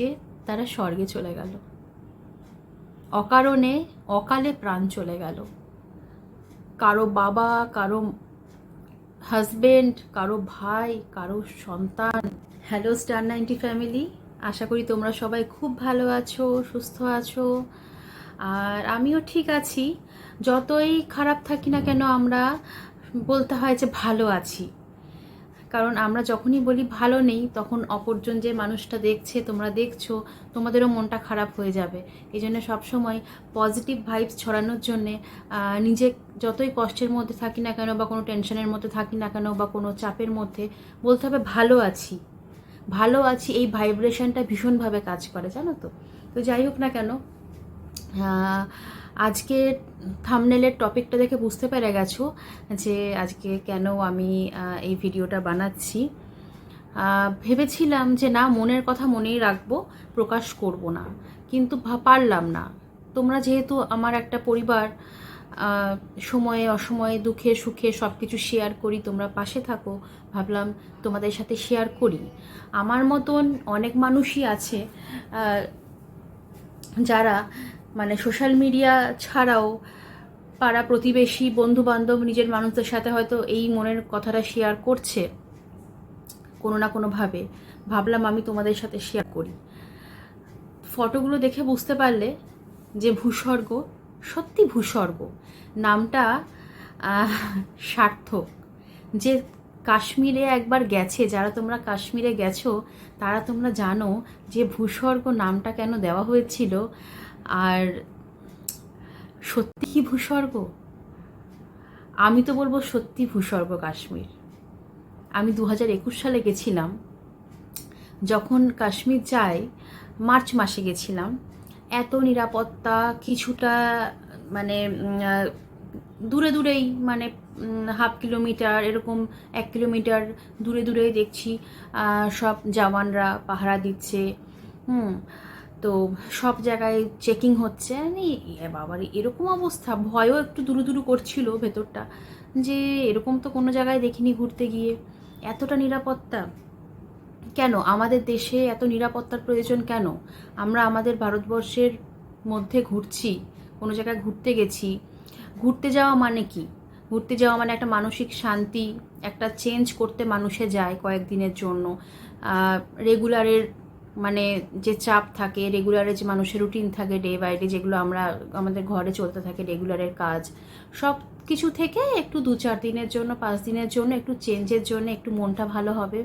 আজকে তারা স্বর্গে চলে গেল। অকারণে অকালে প্রাণ চলে গেল। কারও বাবা, কারও হাজবেন্ড কারও ভাই, কারও সন্তান। হ্যালো স্টার নাইনটি ফ্যামিলি আশা করি তোমরা সবাই খুব ভালো আছো, সুস্থ আছো। আর আমিও ঠিক আছি। যতই খারাপ থাকি না কেন আমরা বলতে হয় যে ভালো আছি। কারণ আমরা যখনই বলি ভালো নেই, তখন অপরজন যে মানুষটা দেখছে, তোমরা দেখছ, তোমাদেরও মনটা খারাপ হয়ে যাবে। এই জন্য সবসময় পজিটিভ ভাইবস ছড়ানোর জন্যে নিজে যতই কষ্টের মধ্যে থাকি না কেন বা কোনো টেনশনের মধ্যে থাকি না কেন বা কোনো চাপের মধ্যে, বলতে হবে ভালো আছি। ভালো আছি, এই ভাইব্রেশনটা ভীষণভাবে কাজ করে, জানো তো? তো যাই হোক না কেন আজকে থামনেলের টপিকটা দেখে বুঝতে পেরে গেছো যে আজকে কেন আমি এই ভিডিওটা বানাচ্ছি। ভেবেছিলাম যে না, মনের কথা মনেই রাখব, প্রকাশ করব না। কিন্তু পারলাম না। তোমরা যেহেতু আমার একটা পরিবার সময়ে, অসময়ে, দুঃখে, সুখে সব কিছু শেয়ার করি, তোমরা পাশে থাকো, ভাবলাম তোমাদের সাথে শেয়ার করি। আমার মতন অনেক মানুষই আছে যারা মানে সোশ্যাল মিডিয়া ছাড়াও পাড়া প্রতিবেশী বন্ধু বান্ধব নিজের মানুষদের সাথে হয়তো এই মনের কথাটা শেয়ার করছে, কোনো না কোনোভাবে। ভাবলাম আমি তোমাদের সাথে শেয়ার করি। ফটোগুলো দেখে বুঝতে পারলে যে ভূস্বর্গ, সত্যি ভূস্বর্গ। নামটা সার্থক। যে কাশ্মীরে একবার গেছে, যারা তোমরা কাশ্মীরে গেছো, তারা তোমরা জানো যে ভূস্বর্গ নামটা কেন দেওয়া হয়েছিল আর সত্যি কি ভূস্বর্গ? আমি তো বলব সত্যি ভূস্বর্গ কাশ্মীর। আমি দু হাজার একুশ সালে গেছিলাম। যখন কাশ্মীর যাই মার্চ মাসে গেছিলাম। এত নিরাপত্তা, কিছুটা মানে দূরে দূরেই মানে হাফ কিলোমিটার, এরকম এক কিলোমিটার দূরে দূরেই দেখছি সব জওয়ানরা পাহারা দিচ্ছে। হুম তো সব জায়গায় চেকিং হচ্ছে। এ বাবার, এরকম অবস্থা। ভয়ও একটু দুরু দুরু করছিল ভেতরটা। যে এরকম তো কোনো জায়গায় দেখিনি ঘুরতে গিয়ে। এতটা নিরাপত্তা? কেন? আমাদের দেশে এত নিরাপত্তার প্রয়োজন কেন? আমরা আমাদের ভারতবর্ষের মধ্যে ঘুরছি, কোনো জায়গায় ঘুরতে গেছি। ঘুরতে যাওয়া মানে কি? ঘুরতে যাওয়া মানে একটা মানসিক শান্তি, একটা চেঞ্জ করতে মানুষে যায় কয়েকদিনের জন্য। রেগুলারের মানে যে চাপ থাকে রেগুলারের যে মানুষের রুটিন থাকে ডে বাই ডে যেগুলো আমরা আমাদের ঘরে চলতে থাকে রেগুলারের কাজ, সব কিছু থেকে একটু দু চার দিনের জন্য, পাঁচ দিনের জন্য একটু চেঞ্জের জন্য একটু মনটা ভালো হবে।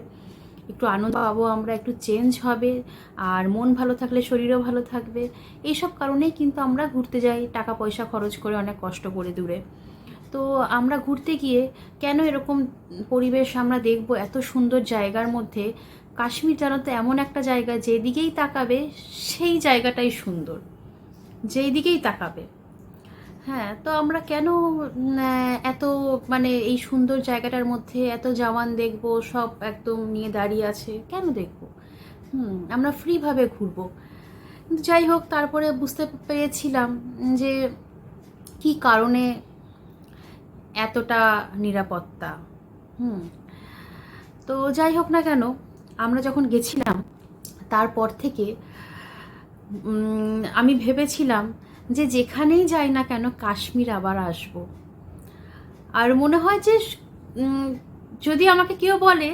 একটু আনন্দ পাবো আমরা, একটু চেঞ্জ হবে, আর মন ভালো থাকলে শরীরও ভালো থাকবে। এইসব কারণেই কিন্তু আমরা ঘুরতে যাই, টাকা পয়সা খরচ করে অনেক কষ্ট করে দূরে। তো আমরা ঘুরতে গিয়ে কেন এরকম পরিবেশ আমরা দেখব এত সুন্দর জায়গার মধ্যে? কাশ্মীর জানো তো এমন একটা জায়গা যেদিকেই তাকাবে, সেই জায়গাটাই সুন্দর। যেই দিকেই তাকাবে। হ্যাঁ তো আমরা কেন এত মানে এই সুন্দর জায়গাটার মধ্যে এত জওয়ান দেখব, সব একদম নিয়ে দাঁড়িয়ে আছে? কেন দেখব? হুম, আমরা ফ্রিভাবে ঘুরবো। কিন্তু যাই হোক, তারপরে বুঝতে পেরেছিলাম যে কি কারণে এতটা নিরাপত্তা। হুম, তো যাই হোক না কেন আমরা যখন গেছিলাম, তারপর থেকে আমি ভেবেছিলাম যে যেখানেই যাই না কেন কাশ্মীর আবার আসব। আর মনে হয় যে যদি আমাকে কেউ বলে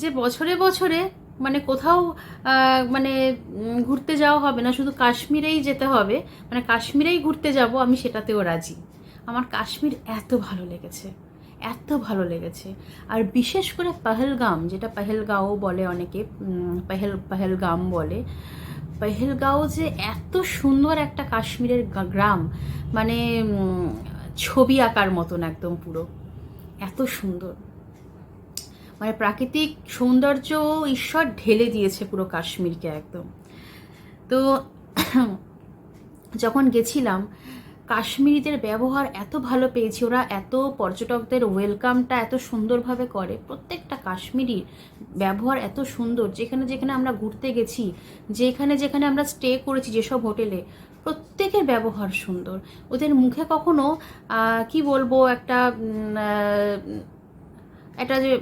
যে বছরে বছরে মানে কোথাও মানে ঘুরতে যাওয়া হবে না, শুধু কাশ্মীরেই যেতে হবে মানে কাশ্মীরেই ঘুরতে যাব, আমি সেটাতেও রাজি। আমার কাশ্মীর এত ভালো লেগেছে। এত ভালো লেগেছে। আর বিশেষ করে পহেলগাম, যেটা পহেলগাঁও বলে অনেকে পহেল, পহেলগাম বলে, পহেলগাঁও যে এত সুন্দর একটা কাশ্মীরের গ্রাম মানে ছবি আঁকার মতন একদম পুরো। এত সুন্দর। মানে প্রাকৃতিক সৌন্দর্য ঈশ্বর ঢেলে দিয়েছে পুরো কাশ্মীরকে একদম। তো, যখন গেছিলাম কাশ্মীরিদের ব্যবহার এত ভালো পেয়েছি, ওরা এত পর্যটকদের ওয়েলকামটা এত সুন্দরভাবে করে। প্রত্যেকটা কাশ্মীরির ব্যবহার এত সুন্দর, যেখানে যেখানে আমরা ঘুরতে গেছি, যেখানে যেখানে আমরা স্টে করেছি যেসব হোটেলে, প্রত্যেকের ব্যবহার সুন্দর। ওদের মুখে কখনো কি বলব, একটা একটা যে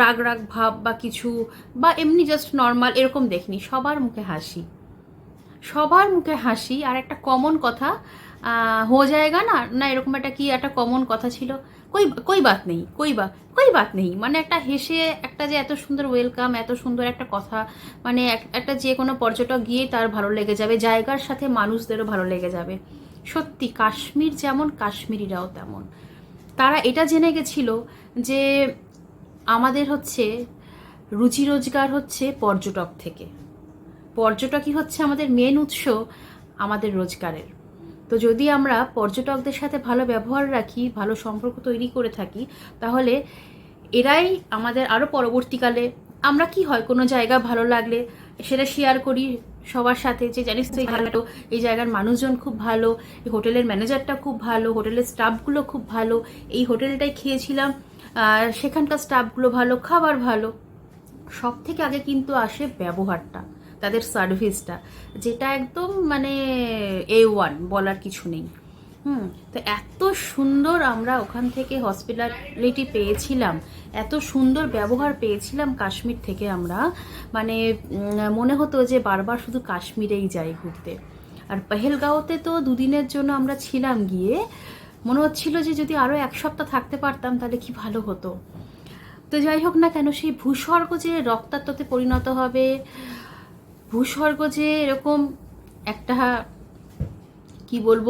রাগ রাগ ভাব বা কিছু, বা এমনি জাস্ট নর্মাল এরকম দেখিনি। সবার মুখে হাসি। সবার মুখে হাসি, আর একটা কমন কথা হো জায়গা না না এরকম একটা কি একটা কমন কথা ছিল? কই কই বাত নেই, কই বা, কই বাত নেই? মানে একটা হেসে, একটা যে এত সুন্দর ওয়েলকাম এত সুন্দর একটা কথা মানে এক- একটা যে কোনো পর্যটক গিয়ে তার ভালো লেগে যাবে, জায়গার সাথে মানুষদেরও ভালো লেগে যাবে। সত্যি, কাশ্মীর যেমন, কাশ্মীরিরাও তেমন। তারা এটা জেনে গেছিল যে আমাদের হচ্ছে রুজি রোজগার হচ্ছে পর্যটক থেকে। পর্যটকই হচ্ছে আমাদের মেন উৎস, আমাদের রোজগারের। তো যদি আমরা পর্যটকদের সাথে ভালো ব্যবহার রাখি, ভালো সম্পর্ক তৈরি করে থাকি, তাহলে এরাই আমাদের আরও পরবর্তীকালে আমরা কি হয়, কোনো জায়গা ভালো লাগলে সেটা শেয়ার করি সবার সাথে যে জানিস তো এই এই জায়গার মানুষজন খুব ভালো, এই হোটেলের ম্যানেজারটা খুব ভালো, হোটেলের স্টাফগুলো খুব ভালো, এই হোটেলটাই খেয়েছিলাম সেখানকার স্টাফগুলো ভালো, খাবার ভালো সব থেকে আগে কিন্তু আসে ব্যবহারটা। তাদের সার্ভিসটা যেটা একদম মানে এ ওয়ান বলার কিছু নেই। হুম, তো এত সুন্দর আমরা ওখান থেকে হসপিটালিটি পেয়েছিলাম, এত সুন্দর ব্যবহার পেয়েছিলাম কাশ্মীর থেকে আমরা। মানে মনে হতো যে বারবার শুধু কাশ্মীরেই যাই ঘুরতে। আর পেহেলগাঁওতে তো দুদিনের জন্য আমরা ছিলাম গিয়ে, মনে হচ্ছিল যে যদি আরও এক সপ্তাহ থাকতে পারতাম তাহলে কি ভালো হতো। তো যাই হোক না কেন, সেই ভূস্বর্গ যে রক্তাক্ততে পরিণত হবে ভূস্বর্গ যে এরকম একটা, কি বলব,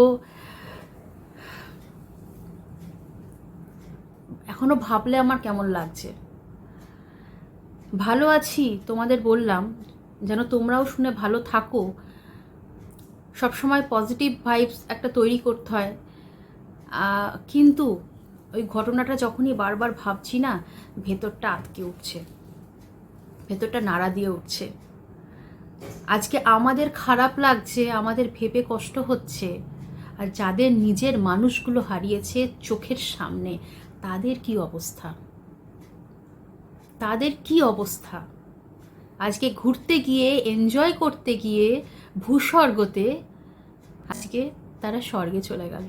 এখনও ভাবলে আমার কেমন লাগছে। ভালো আছি, তোমাদের বললাম, যেন তোমরাও শুনে ভালো থাকো। সবসময় পজিটিভ ভাইবস একটা তৈরি করতে হয়। কিন্তু ওই ঘটনাটা যখনই বারবার ভাবছি না, ভেতরটা আটকে উঠছে। ভেতরটা নাড়া দিয়ে উঠছে। আজকে আমাদের খারাপ লাগছে, আমাদের ভেবে কষ্ট হচ্ছে। আর যাদের নিজের মানুষগুলো হারিয়েছে চোখের সামনে, তাদের কি অবস্থা? তাদের কি অবস্থা? আজকে ঘুরতে গিয়ে এনজয় করতে গিয়ে, ভূস্বর্গতে আজকে তারা স্বর্গে চলে গেল।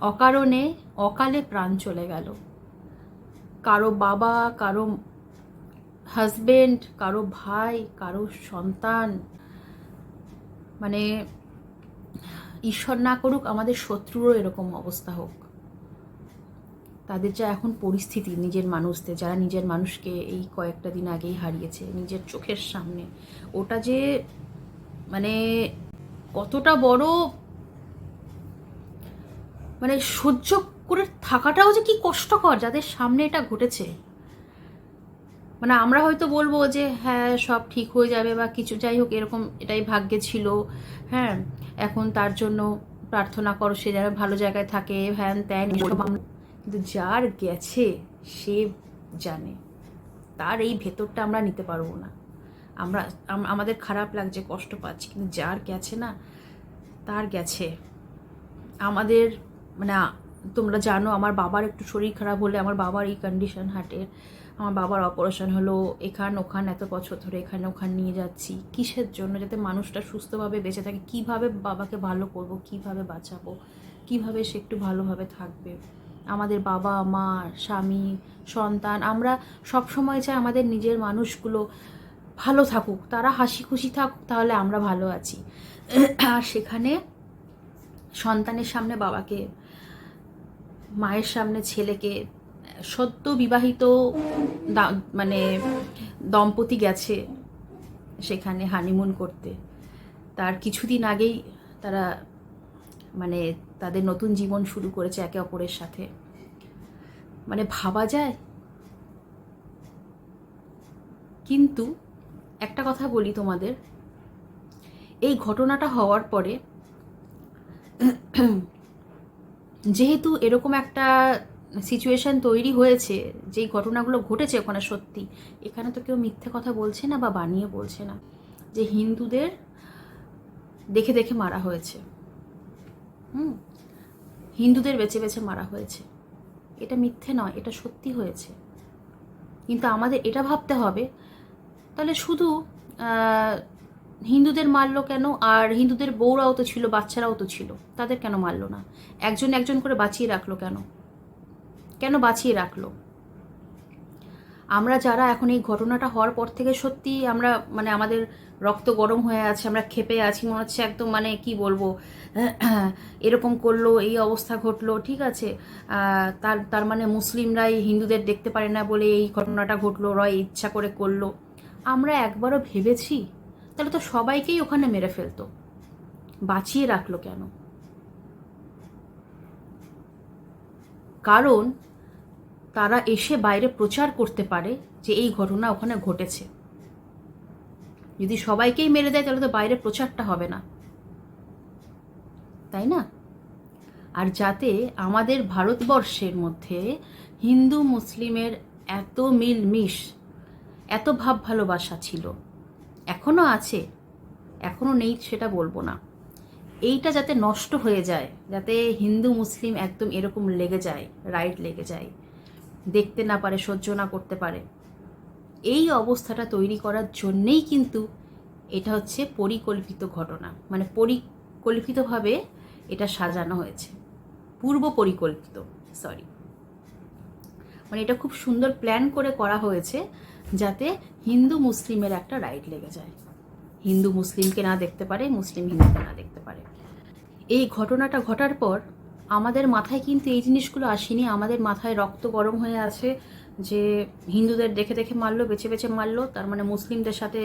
অকারণে অকালে প্রাণ চলে গেল। কারও বাবা, কারও হাজবেন্ড কারও ভাই, কারও সন্তান মানে ঈশ্বর না করুক, আমাদের শত্রুরও এরকম অবস্থা হোক। তাদের যা এখন পরিস্থিতি নিজের মানুষদের, যারা নিজের মানুষকে এই কয়েকটা দিন আগেই হারিয়েছে, নিজের চোখের সামনে। ওটা যে মানে কতটা বড় মানে সহ্য করে থাকাটাও যে কি কষ্টকর, যাদের সামনে এটা ঘটেছে। মানে আমরা হয়তো বলব যে হ্যাঁ সব ঠিক হয়ে যাবে বা কিছু যাই হোক, এরকম এটাই ভাগ্যে ছিল। হ্যাঁ এখন তার জন্য প্রার্থনা করো, সে যেন ভালো জায়গায় থাকে। হ্যান ত্যান কিন্তু যার গেছে, সে জানে। তার এই ভেতরটা আমরা নিতে পারব না। আমরা আমাদের খারাপ লাগছে, কষ্ট পাচ্ছি, কিন্তু যার গেছে না, তার গেছে। আমাদের মানে তোমরা জানো আমার বাবার একটু শরীর খারাপ হলে আমার বাবার এই কন্ডিশন হার্টের আমার বাবার অপারেশন হলো এখান ওখান, এত বছর ধরে এখানে ওখান নিয়ে যাচ্ছি। কিসের জন্য? যাতে মানুষটা সুস্থভাবে বেঁচে থাকে। কীভাবে বাবাকে ভালো করব? কীভাবে বাঁচাবো? কীভাবে সে একটু ভালোভাবে থাকবে? আমাদের বাবা, মা, স্বামী, সন্তান, আমরা সব সময় চাই আমাদের নিজের মানুষগুলো ভালো থাকুক। তারা হাসি খুশি থাকুক, তাহলে আমরা ভালো আছি। আর সেখানে সন্তানের সামনে বাবাকে মায়ের সামনে ছেলেকে সদ্য বিবাহিত মানে দম্পতি গেছে সেখানে হানিমুন করতে। তার কিছুদিন আগেই তারা মানে তাদের নতুন জীবন শুরু করেছে একে অপরের সাথে। মানে ভাবা যায়। কিন্তু একটা কথা বলি তোমাদের, এই ঘটনাটা হওয়ার পরে যেহেতু এরকম একটা সিচুয়েশন তৈরি হয়েছে, যেই ঘটনাগুলো ঘটেছে ওখানে সত্যি, এখানে তো কেউ মিথ্যে কথা বলছে না বা বানিয়ে বলছে না, যে হিন্দুদের দেখে দেখে মারা হয়েছে। হুম? হিন্দুদের বেছে বেছে মারা হয়েছে। এটা মিথ্যে নয়, এটা সত্যি হয়েছে। কিন্তু আমাদের এটা ভাবতে হবে। তাহলে শুধু হিন্দুদের মারলো কেন? আর হিন্দুদের বউরাও তো ছিল, বাচ্চারাও তো ছিল। তাদের কেন মারলো না? একজন একজন করে বাঁচিয়ে রাখল কেন? কেন বাঁচিয়ে রাখল? আমরা যারা এখন এই ঘটনাটা হওয়ার পর থেকে সত্যি আমরা মানে আমাদের রক্ত গরম হয়ে আছে, আমরা ক্ষেপে আছি, মনে হচ্ছে একদম মানে কি বলব, এরকম করল, এই অবস্থা ঘটলো, ঠিক আছে? তার তার মানে মুসলিমরাই হিন্দুদের দেখতে পারে না বলে এই ঘটনাটা ঘটলো রয় ইচ্ছা করে করল। আমরা একবারও ভেবেছি তাহলে তো সবাইকেই ওখানে মেরে ফেলতো। বাঁচিয়ে রাখল কেন? কারণ তারা এসে বাইরে প্রচার করতে পারে যে এই ঘটনা ওখানে ঘটেছে। যদি সবাইকেই মেরে দেয় তাহলে তো বাইরে প্রচারটা হবে না। তাই না? আর যাতে আমাদের ভারতবর্ষের মধ্যে হিন্দু, মুসলিমের এত মিলমিশ, এত ভাব ভালোবাসা ছিল এখনও আছে এখনও নেই সেটা বলব না। এইটা যাতে নষ্ট হয়ে যায়, যাতে হিন্দু, মুসলিম একদম এরকম লেগে যায় রাইট লেগে যায়, দেখতে না পারে, সহ্য না করতে পারে। এই অবস্থাটা তৈরি করার জন্যেই কিন্তু এটা হচ্ছে পরিকল্পিত ঘটনা। মানে পরিকল্পিতভাবে এটা সাজানো হয়েছে। পূর্ব পরিকল্পিত সরি মানে এটা খুব সুন্দর প্ল্যান করে করা হয়েছে যাতে হিন্দু মুসলিমের একটা রাইট লেগে যায়। হিন্দু মুসলিমকে না দেখতে পারে, মুসলিম হিন্দুকে না দেখতে পারে। এই ঘটনাটা ঘটার পর আমাদের মাথায় কিন্তু এই জিনিসগুলো আসেনি। আমাদের মাথায় রক্ত গরম হয়ে আছে যে হিন্দুদের দেখে দেখে মারলো, বেছে বেছে মারলো। তার মানে মুসলিমদের সাথে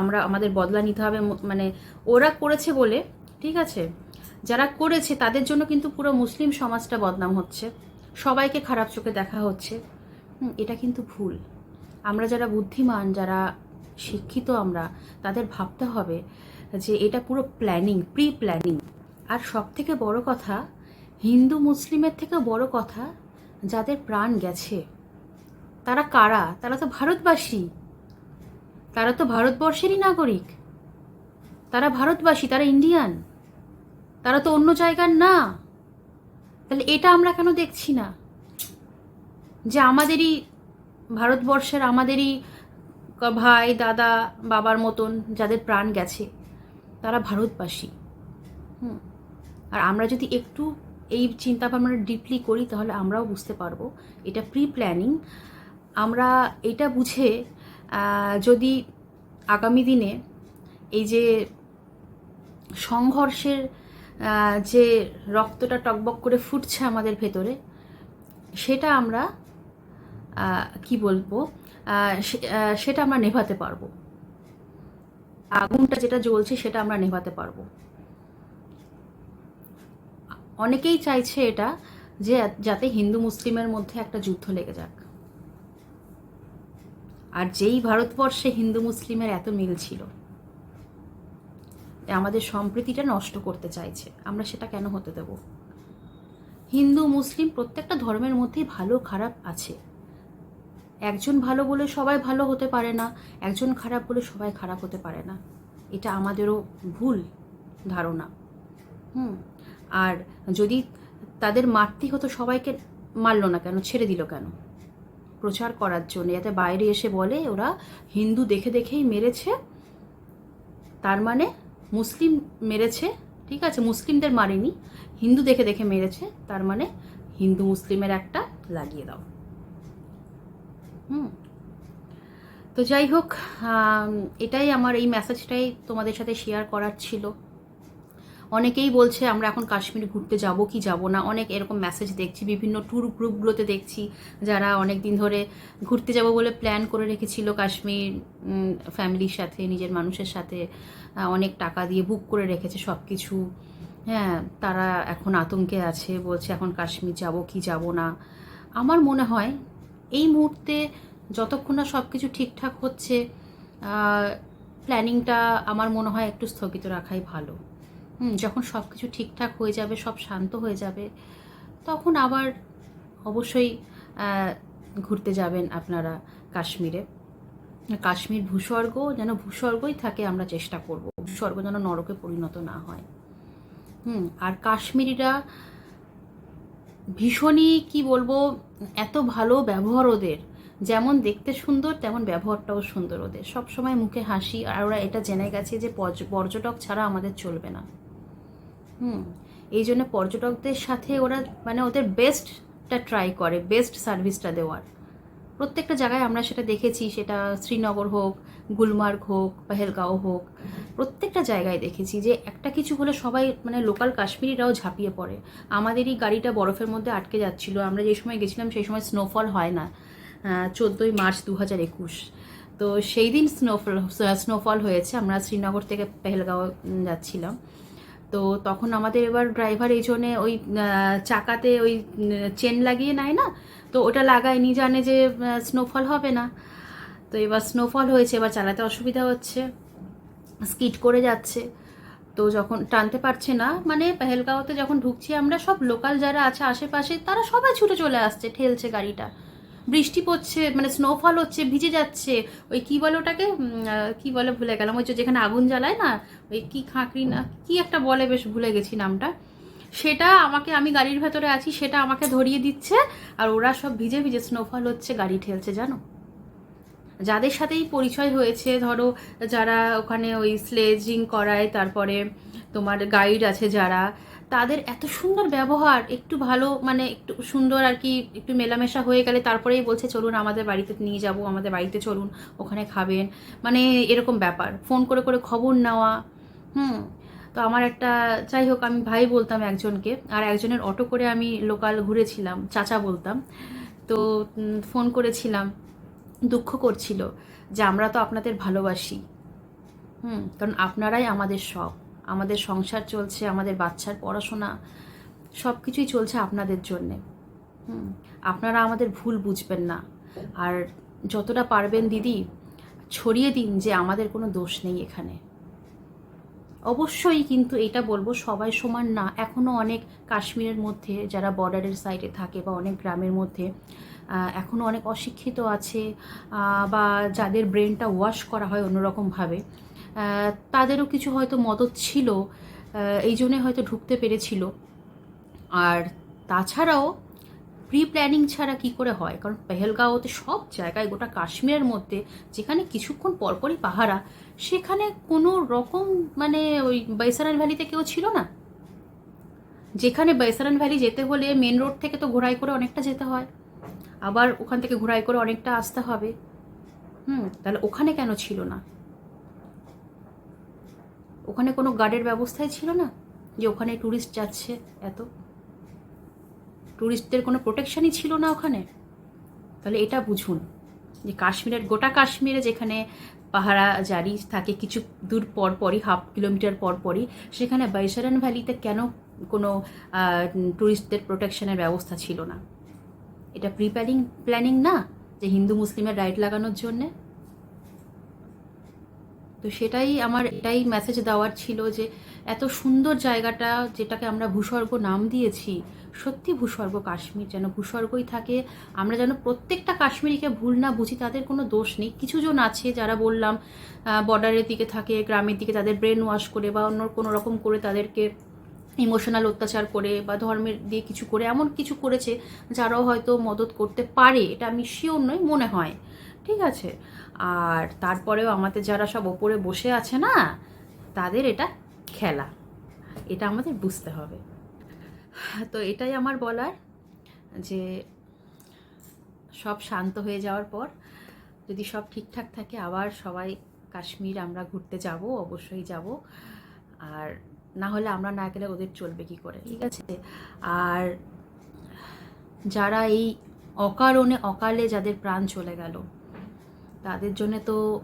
আমরা, আমাদের বদলা নিতে হবে। মানে ওরা করেছে বলে, ঠিক আছে? যারা করেছে তাদের জন্য কিন্তু পুরো মুসলিম সমাজটা বদনাম হচ্ছে। সবাইকে খারাপ চোখে দেখা হচ্ছে। এটা কিন্তু ভুল। আমরা যারা বুদ্ধিমান, যারা শিক্ষিত আমরা, তাদের ভাবতে হবে যে এটা পুরো প্ল্যানিং প্রি প্ল্যানিং আর সব থেকে বড় কথা, হিন্দু মুসলিমের থেকে বড় কথা, যাদের প্রাণ গেছে, তারা কারা? তারা তো ভারতবাসী। তারা তো ভারতবর্ষেরই নাগরিক। তারা ভারতবাসী, তারা ইন্ডিয়ান। তারা তো অন্য জায়গার না। তাহলে এটা আমরা কেন দেখছি না? যে আমাদেরই ভারতবর্ষের আমাদেরই ভাই, দাদা, বাবার মতন যাদের প্রাণ গেছে, তারা ভারতবাসী। হুম। আর আমরা যদি একটু এই চিন্তা ভাবনা ডিপলি করি, তাহলে আমরাও বুঝতে পারব। এটা প্রি প্ল্যানিং আমরা এটা বুঝে যদি আগামী দিনে এই যে সংঘর্ষের যে রক্তটা টকবক করে ফুটছে আমাদের ভেতরে, সেটা আমরা কি বলব? সেটা আমরা নেভাতে পারব। আগুনটা যেটা জ্বলছে সেটা আমরা নেভাতে পারব। অনেকেই চাইছে এটা যে, যাতে হিন্দু মুসলিমের মধ্যে একটা যুদ্ধ লেগে যাক। আর যেই ভারতবর্ষে হিন্দু মুসলিমের এত মিল ছিল আমাদের সম্প্রীতিটা নষ্ট করতে চাইছে, আমরা সেটা কেন হতে দেব? হিন্দু, মুসলিম প্রত্যেকটা ধর্মের মধ্যেই ভালো, খারাপ আছে। একজন ভালো বলে সবাই ভালো হতে পারে না, একজন খারাপ বলে সবাই খারাপ হতে পারে না। এটা আমাদেরও ভুল ধারণা। হুম, আর যদি তাদের মারতে হতো সবাইকে মারলো না কেন, ছেড়ে দিল কেন? প্রচার করার জন্য, যাতে বাইরে এসে বলে ওরা হিন্দু দেখে দেখেই মেরেছে, তার মানে মুসলিম মেরেছে, ঠিক আছে, মুসলিমদের মারেনি, হিন্দু দেখে দেখে মেরেছে, তার মানে হিন্দু মুসলিমের একটা লাগিয়ে দাও। হুম। তো যাই হোক এটাই আমার এই মেসেজটাই তোমাদের সাথে শেয়ার করার ছিল। অনেকেই বলছে, আমরা এখন কাশ্মীর ঘুরতে যাব কি যাব না? অনেক এরকম মেসেজ দেখছি, বিভিন্ন ট্যুর গ্রুপগুলোতে দেখছি, যারা অনেক দিন ধরে ঘুরতে যাব বলে প্ল্যান করে রেখেছিল কাশ্মীর ফ্যামিলির সাথে, নিজের মানুষের সাথে অনেক টাকা দিয়ে বুক করে রেখেছে সব কিছু হ্যাঁ তারা এখন আতঙ্কে আছে, বলছে এখন কাশ্মীর যাব কি যাব না। আমার মনে হয় এই মুহূর্তে যতক্ষণ না সব কিছু ঠিকঠাক হচ্ছে প্ল্যানিংটা আমার মনে হয় একটু স্থগিত রাখাই ভালো। হুম, যখন সব কিছু ঠিকঠাক হয়ে যাবে, সব শান্ত হয়ে যাবে, তখন আবার অবশ্যই ঘুরতে যাবেন আপনারা কাশ্মীরে। কাশ্মীর ভূস্বর্গ যেন ভূস্বর্গই থাকে, আমরা চেষ্টা করব। ভূস্বর্গ যেন নরকে পরিণত না হয়। হুম, আর কাশ্মীরিরা ভীষণই, কি বলব, এত ভালো ব্যবহার ওদের। যেমন দেখতে সুন্দর, তেমন ব্যবহারটাও সুন্দর ওদের। সব সময় মুখে হাসি, আর ওরা এটা জেনে গেছে যে পর্যটক ছাড়া আমাদের চলবে না। হুম, এই জন্য পর্যটকদের সাথে ওরা মানে ওদের বেস্টটা ট্রাই করে বেস্ট সার্ভিসটা দেওয়ার। প্রত্যেকটা জায়গায় আমরা সেটা দেখেছি, সেটা শ্রীনগর হোক, গুলমার্গ হোক পেহেলগাঁও হোক, প্রত্যেকটা জায়গায় দেখেছি যে একটা কিছু হলে সবাই মানে লোকাল কাশ্মীরিরাও ঝাঁপিয়ে পড়ে। আমাদেরই গাড়িটা বরফের মধ্যে আটকে যাচ্ছিল, আমরা যে সময় গেছিলাম সেই সময় স্নোফল হয় না। চোদ্দোই মার্চ দু হাজার একুশ। তো সেই দিন স্নোফল স্নোফল হয়েছে, আমরা শ্রীনগর থেকে পেহেলগাঁও যাচ্ছিলাম। তো তখন আমাদের এবার ড্রাইভার এই জন্যে ওই চাকাতে ওই চেন লাগিয়ে নেয় না? তো ওটা লাগায়নি জানে যে স্নোফল হবে না। তো এবার স্নোফল হয়েছে, এবার চালাতে অসুবিধা হচ্ছে স্কিড করে যাচ্ছে। তো যখন টানতে পারছে না মানে পেহেলগাঁওতে যখন ঢুকছি আমরা, সব লোকাল যারা আছে, আশেপাশে, তারা সবাই ছুটে চলে আসছে, ঠেলছে গাড়িটা। বৃষ্টি পড়ছে মানে স্নোফল হচ্ছে, ভিজে যাচ্ছে, ওই কি বলে ওটাকে? কি বলে ভুলে গেলাম, ওই যেখানে আগুন জ্বালায় না, ওই কি খাঁকড়ি না, কি একটা বলে, বেশ ভুলে গেছি নামটা। সেটা আমাকে, আমি গাড়ির ভেতরে আছি, সেটা আমাকে ধরিয়ে দিচ্ছে, আর ওরা সব ভিজে ভিজে স্নোফল হচ্ছে, গাড়ি ঠেলছে, জানো? যাদের সাথেই পরিচয় হয়েছে, ধরো, যারা ওখানে ওই স্লেজিং করায়, তারপরে তোমার গাইড আছে যারা তাদের এত সুন্দর ব্যবহার, একটু ভালো মানে একটু সুন্দর আর কি, একটু মেলামেশা হয়ে গেলে তারপরেই বলছে, চলুন আমাদের বাড়িতে নিয়ে যাব, আমাদের বাড়িতে চলুন, ওখানে খাবেন। মানে এরকম ব্যাপার। ফোন করে করে খবর নেওয়া, হুম। তো আমার একটা, যাই হোক, আমি ভাই বলতাম একজনকে, আর একজনের অটো করে আমি লোকাল ঘুরেছিলাম, চাচা বলতাম। তো ফোন করেছিলাম, দুঃখ করছিল যে আমরা তো আপনাদের ভালোবাসি, হুম, কারণ আপনারাই আমাদের সব। আমাদের সংসার চলছে, আমাদের বাচ্চার পড়াশোনা সব কিছুই চলছে আপনাদের জন্যে। হুম, আপনারা আমাদের ভুল বুঝবেন না। আর যতটা পারবেন দিদি, ছড়িয়ে দিন যে আমাদের কোনো দোষ নেই এখানে। অবশ্যই কিন্তু এটা বলব, সবাই সমান না। এখনও অনেক কাশ্মীরের মধ্যে যারা বর্ডারের সাইডে থাকে বা অনেক গ্রামের মধ্যে এখনও অনেক অশিক্ষিত আছে বা যাদের ব্রেনটা ওয়াশ করা হয় অন্যরকমভাবে। তাদেরও কিছু হয়তো মদত ছিল এই জন্যে হয়তো ঢুকতে পেরেছিল। আর তাছাড়াও প্রি প্ল্যানিং ছাড়া কি করে হয়? কারণ পেহেলগাঁওতে সব জায়গায় গোটা কাশ্মীরের মধ্যে যেখানে কিছুক্ষণ পরপরই পাহারা, সেখানে কোনো রকম মানে ওই বাইসারান ভ্যালিতে কেউ ছিল না। যেখানে বাইসারান ভ্যালি যেতে হলে মেন রোড থেকে তো ঘোড়াই করে অনেকটা যেতে হয়। আবার ওখান থেকে ঘোড়াই করে অনেকটা আসতে হবে। হুম, তাহলে ওখানে কেন ছিল না? ওখানে কোনো গার্ডের ব্যবস্থাই ছিল না? যে ওখানে ট্যুরিস্ট যাচ্ছে এত? ট্যুরিস্টদের কোনো প্রোটেকশনই ছিল না ওখানে? তাহলে এটা বুঝুন, যে কাশ্মীরের, গোটা কাশ্মীরে যেখানে পাহারা জারি থাকে কিছু দূর পর পরই হাফ কিলোমিটার পর পরই, সেখানে বাইসারান ভ্যালিতে কেন কোনো ট্যুরিস্টদের প্রোটেকশনের ব্যবস্থা ছিল না? এটা প্রি প্ল্যানিং প্ল্যানিং না? যে হিন্দু, মুসলিমের রাইট লাগানোর জন্যে? তো সেটাই আমার এটাই মেসেজ দেওয়ার ছিল যে এত সুন্দর জায়গাটা যেটাকে আমরা ভূস্বর্গ নাম দিয়েছি, সত্যি ভূস্বর্গ কাশ্মীর, যেন ভূস্বর্গই থাকে। আমরা যেন প্রত্যেকটা কাশ্মীরিকে ভুল না বুঝি, তাদের কোনো দোষ নেই। কিছুজন আছে যারা বললাম বর্ডারের দিকে থাকে, গ্রামের দিকে তাদের ব্রেন ওয়াশ করে বা অন্য কোনো রকম করে তাদেরকে ইমোশনাল অত্যাচার করে বা ধর্মের দিয়ে কিছু করে, এমন কিছু করেছে যারাও হয়তো মদত করতে পারে। এটা আমি শিওর নই, মনে হয়। ঠিক আছে? আর তারপরেও আমাদের যারা সব ওপরে বসে আছে না, তাদের এটা খেলা। এটা আমাদের বুঝতে হবে। তো এটাই আমার বলার যে, সব শান্ত হয়ে যাওয়ার পর, যদি সব ঠিকঠাক থাকে, আবার সবাই কাশ্মীর আমরা ঘুরতে যাব, অবশ্যই যাব। আর না হলে আমরা না গেলে ওদের চলবে কি করে, ঠিক আছে? আর যারা এই অকারণে অকালে যাদের প্রাণ চলে গেল তাদের জন্য তো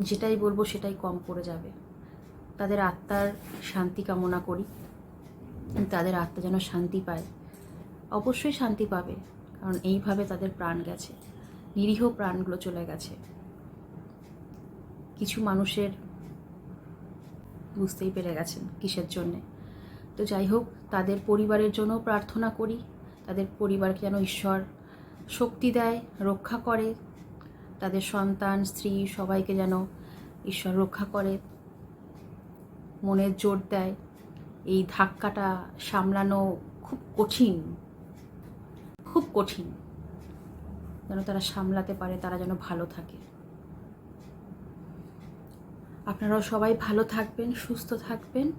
যেটাই বলব সেটাই কম পড়ে যাবে। তাদের আত্মার শান্তি কামনা করি। তাদের আত্মা যেন শান্তি পায়। অবশ্যই শান্তি পাবে, কারণ এইভাবে তাদের প্রাণ গেছে। নিরীহ প্রাণগুলো চলে গেছে। কিছু মানুষের বুঝতেই পেরে গেছেন কিসের জন্যে। তো যাই হোক, তাদের পরিবারের জন্য প্রার্থনা করি। তাদের পরিবারকে যেন ঈশ্বর শক্তি দেয়, রক্ষা করে। তাদের সন্তান, স্ত্রী সবাইকে যেন ঈশ্বর রক্ষা করে, মনের জোর দেয়। এই ধাক্কাটা সামলানো খুব কঠিন খুব কঠিন। যেন তারা সামলাতে পারে, তারা যেন ভালো থাকে। আপনারাও সবাই ভালো থাকবেন, সুস্থ থাকবেন।